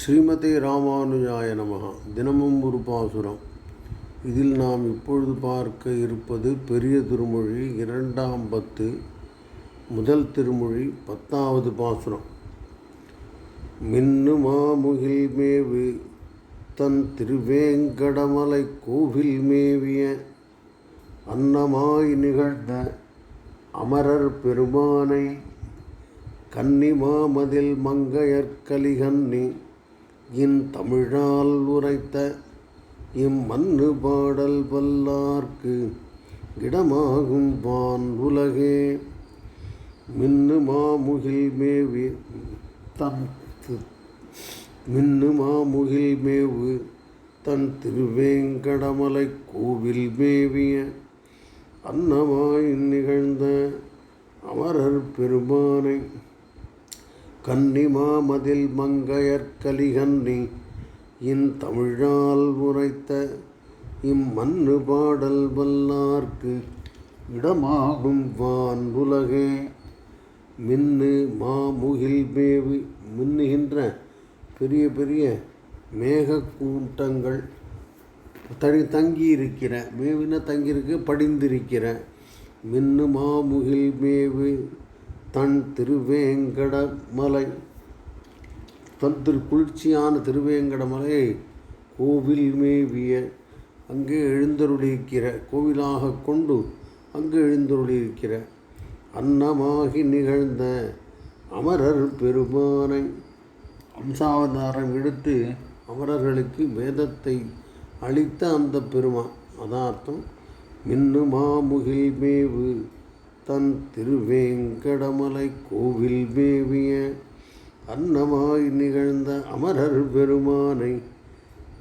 ஸ்ரீமதே ராமானுஜாய நமகா தினமும் ஒரு பாசுரம். இதில் நாம் இப்பொழுது பார்க்க இருப்பது பெரிய திருமொழி இரண்டாம் பத்து முதல் திருமொழி பத்தாவது பாசுரம். மின்னு மாமுகில் மேவு தன் திருவேங்கடமலை கோவில் மேவிய அன்னமாய் நிகழ்ந்த அமரர் பெருமானை கன்னி மாமதில் மங்கையற்கலிகன்னி இன் தமிழால் உரைத்த இம்மண்ணு பாடல் வல்லார்க்கு இடமாகும் வான் உலகே. மின்னு மாமுகில் மேவி தன் மின்னு மாமுகில் மேவு தன் திருவேங்கடமலை கோவில் மேவிய அன்னமாய் நிகழ்ந்த அமரர் பெருமானை கன்னிமாமதில் மங்கையற்கலிகன்னி இன் தமிழால் உரைத்த இம்மண்ணு பாடல் வல்லார்க்கு இடமாகும் வான் உலகே மின்னு மாமுகில் மேவு மின்னுகின்ற பெரிய பெரிய மேக கூட்டங்கள் தனி தங்கியிருக்கிற மேவின தங்கியிருக்கு படிந்திருக்கிற. மின்னு மாமுகில் மேவு தன் திருவேங்கடமலை. தன் திரு குளிர்ச்சியான திருவேங்கடமலை கோவில் மேவிய அங்கே எழுந்தருளியிருக்கிற கோவிலாக கொண்டு அங்கே எழுந்தருளியிருக்கிற அன்னமாகி நிகழ்ந்த அமரர் பெருமானை. அம்சாவதாரம் எடுத்து அமரர்களுக்கு வேதத்தை அளித்த அந்த பெருமான். அதான் அர்த்தம் மின்னு மாமுகில் மேவு தன் திருவேங்கடமலை கோவில் மேவிய அன்னமாய் நிகழ்ந்த அமரர் பெருமானை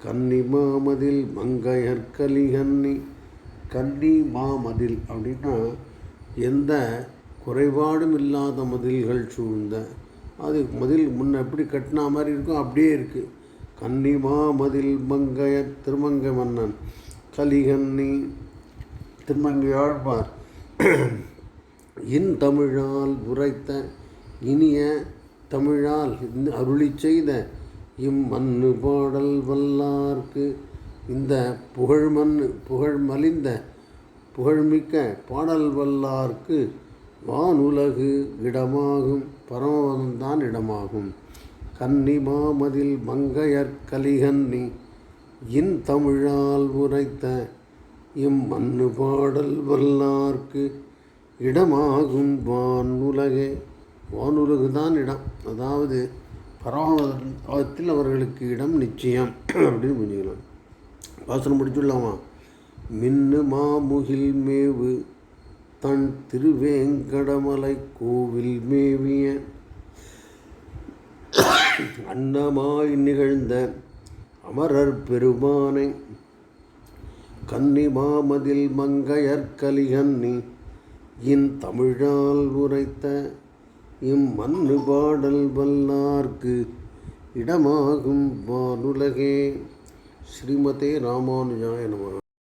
கன்னி மாமதில் மங்கையர் கலிகன்னி கன்னி மாமதில் அப்படின்னா எந்த குறைபாடும் இல்லாத மதில்கள் சூழ்ந்த. அது மதில் முன்ன எப்படி கட்டினா மாதிரி இருக்கும் அப்படியே இருக்குது கன்னி மாமதில் மங்கையர் திருமங்கை மன்னன் கலிகன்னி திருமங்கையாழ்வார். ஆழ்வார் இன் தமிழால் உரைத்த இனிய தமிழால் இந்த அருளி செய்த இம்மண்ணு பாடல் வல்லார்க்கு இந்த புகழ்மண் புகழ் மலிந்த புகழ்மிக்க பாடல் வல்லார்க்கு வானுலகு இடமாகும் பரமபதம்தான் இடமாகும். கன்னி மாமதில் மங்கையர் கலிகன்னி இன் தமிழால் உரைத்த இம்மண்ணு பாடல் வல்லார்க்கு இடமாகும் வானுலகே. வானுலகு தான் இடம். அதாவது பரமபதத்தில் அவர்களுக்கு இடம் நிச்சயம் அப்படின்னு புரிஞ்சுக்கலாம். வாசனம் முடிச்சுடலாமா மின்னு மாமுகில் மேவு தன் திருவேங்கடமலை கோவில் மேவிய. அன்னமாய் நிகழ்ந்த அமரர் பெருமானை கன்னி மாமதில் மங்கையர் இன் தமிழால் உரைத்த இம்மண்ணு பாடல் வல்லார்க்கு இடமாகும் வானுலகே. ஸ்ரீமதே ராமானுஜாய நம.